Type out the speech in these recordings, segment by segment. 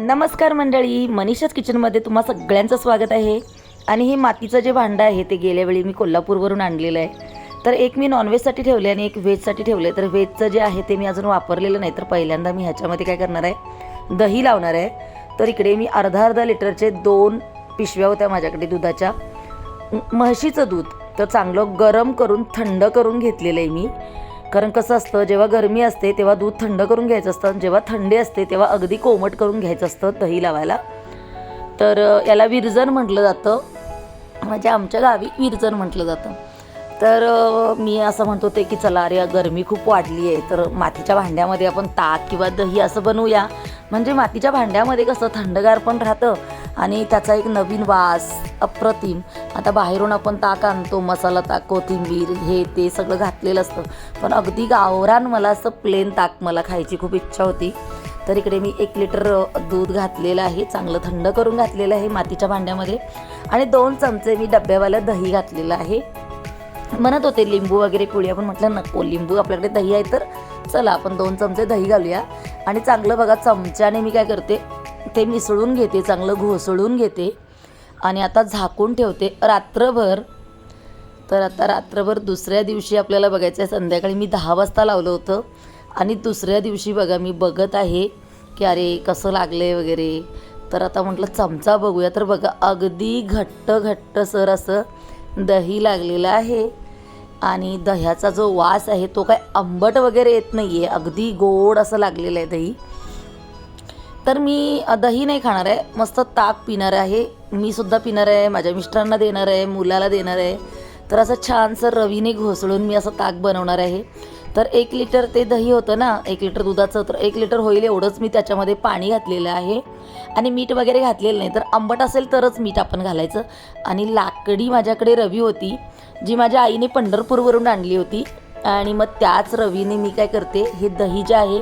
नमस्कार मंडळी मनीषाच किचनमध्ये तुम्हा सगळ्यांचं स्वागत आहे. आणि हे मातीचं जे भांडं आहे ते गेल्या वेळी मी कोल्हापूरवरून आणलेलं आहे. तर एक मी नॉनव्हेजसाठी ठेवले आणि एक व्हेजसाठी ठेवले. तर व्हेजचं जे आहे ते मी अजून वापरलेलं नाही तर पहिल्यांदा मी ह्याच्यामध्ये काय करणार आहे? दही लावणार आहे. तर इकडे मी अर्धा अर्धा लिटरचे दोन पिशव्या होत्या माझ्याकडे दुधाच्या. म्हशीचं दूध. तर चांगलं गरम करून थंड करून घेतलेलं आहे मी. कारण कसं असतं जेव्हा गरमी असते तेव्हा दूध थंड करून घ्यायचं असतं. आणि जेव्हा थंडी असते तेव्हा अगदी कोमट करून घ्यायचं असतं दही लावायला. तर याला विरजण म्हटलं जातं. म्हणजे आमच्या गावी विरजण म्हटलं जातं. तर मी असं म्हणत होते की चला अरे गरमी खूप वाढली आहे. तर मातीच्या भांड्यामध्ये आपण ताक किंवा दही असं बनवूया. म्हणजे मातीच्या भांड्यामध्ये कसं थंडगार पण राहतं आणि त्याचा एक नवीन वास अप्रतिम. आता बाहेरून आपण ताक आणतो मसाला ताक कोथिंबीर हे ते सगळं घातलेलं असतं. पण अगदी गावरान मला असं प्लेन ताक मला खायची खूप इच्छा होती. तर इकडे मी एक लिटर दूध घातलेलं आहे. चांगलं थंड करून घातलेलं आहे मातीच्या भांड्यामध्ये. आणि दोन चमचे मी डब्यावाल्या दही घातलेलं आहे. म्हणत होते लिंबू वगैरे पिळूया पण म्हटलं नको लिंबू आपल्याकडे दही आहे तर चला आपण दोन चमचे दही घालूया. आणि चांगलं बघा चमच्याने मी काय करते ते मिसळून घेते चांगलं घोसळून घेते. आणि आता झाकून ठेवते रात्रभर. तर आता रात्रभर दुसऱ्या दिवशी आपल्याला बघायचं आहे संध्याकाळी मी दहा वाजता लावलं होतं. आणि दुसऱ्या दिवशी बघा मी बघत आहे की अरे कसं लागलं आहे वगैरे. तर आता म्हटलं चमचा बघूया. तर बघा अगदी घट्ट घट्ट सर असं दही लागलेलं आहे. आणि दह्याचा जो वास आहे तो काय आंबट वगैरे येत नाही आहे अगदी गोड असं लागलेलं आहे दही. तर मी दही नाही खाणार आहे. मस्त ताक पिणार आहे. मी सुद्धा पिणार आहे. माझ्या मिस्टरांना देणार आहे. मुलाला देणार आहे. तर असं छानसं रवीने घोसळून मी असं ताक बनवणार आहे. तर एक लिटर ते दही होतं ना एक लिटर दुधाचं तर एक लिटर होईल एवढंच मी त्याच्यामध्ये पाणी घातलेलं आहे. आणि मीठ वगैरे घातलेलं नाही. तर आंबट असेल तरच मीठ आपण घालायचं. आणि लाकडी माझ्याकडे रवी होती जी माझ्या आईने पंढरपूरवरून आणली होती. आणि मग त्याच रवीने मी काय करते हे दही जे आहे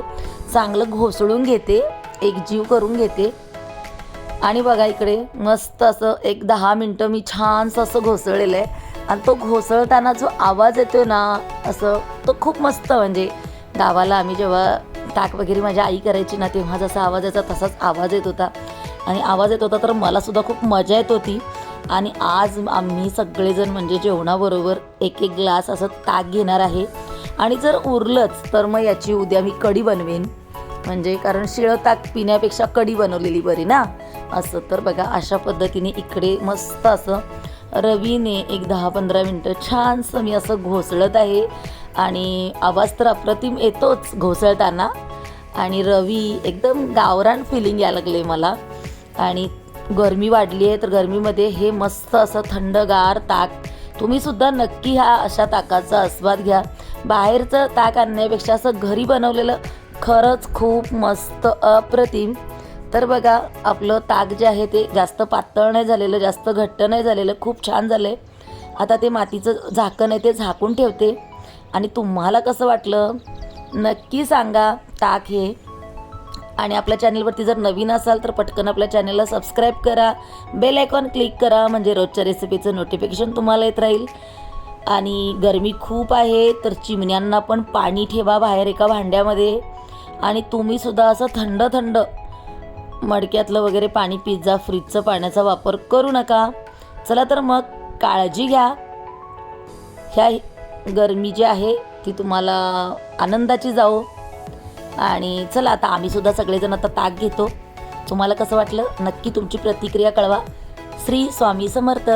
चांगलं घोसळून घेते. एकजीव करून घेते. आणि बघा इकडे मस्त असं एक दहा मिनटं मी छानसं असं घोसळलेलं आहे. आणि तो घोसळताना जो आवाज येतो ना असं तो खूप मस्त म्हणजे गावाला आम्ही जेव्हा ताक वगैरे माझी आई करायची ना तेव्हा जसा आवाज यायचा तसाच आवाज येत होता. आणि आवाज येत होता तर मला सुद्धा खूप मजा येत होती. आणि आज आम्ही सगळेजण म्हणजे जेवणाबरोबर एक एक ग्लास असं ताक घेणार आहे. आणि जर उरलंच तर मग याची उद्या मी कढी बनवेन. म्हणजे कारण शिळं ताक पिण्यापेक्षा कडी बनवलेली बरी ना. असं तर बघा अशा पद्धतीने इकडे मस्त असं रवीने एक दहा पंधरा मिनटं छानसं मी असं घोसळत आहे. आणि आवाज तर अप्रतिम येतोच घोसळताना. आणि रवी एकदम गावरान फिलिंग यायला लागले मला. आणि गरमी वाढली आहे तर गरमीमध्ये हे मस्त असं थंडगार ताक. तुम्हीसुद्धा नक्की ह्या अशा ताकाचा आस्वाद घ्या. बाहेरचं ताक आणण्यापेक्षा असं घरी बनवलेलं खरंच खूप मस्त अप्रतिम. तर बघा आपलं ताक जे आहे ते जास्त पातळ नाही झालेलं जास्त घट्ट नाही झालेलं खूप छान झालं आहे आता ते मातीचं झाकण आहे ते झाकून ठेवते. आणि तुम्हाला कसं वाटलं? नक्की सांगा ताक हे. आणि आपल्या चॅनलवरती जर नवीन असाल तर पटकन आपल्या चॅनलला सबस्क्राईब करा. बेल आयकॉन क्लिक करा म्हणजे रोजच्या रेसिपीचं नोटिफिकेशन तुम्हाला येत राहील. आणि गरमी खूप आहे तर चिमण्यांना पण पाणी ठेवा बाहेर एका भांड्यामध्ये. आणि तुम्हीसुद्धा असं थंड थंड मडक्यातलं वगैरे पाणी पिझ्झा फ्रीजचं पाण्याचा वापर करू नका. चला तर मग काळजी घ्या. ह्या गरमी जी आहे ती तुम्हाला आनंदाची जाओ आणि चला आता आम्हीसुद्धा सगळेजण आता ताक घेतो. तुम्हाला कसं वाटलं? नक्की तुमची प्रतिक्रिया कळवा. श्री स्वामी समर्थ.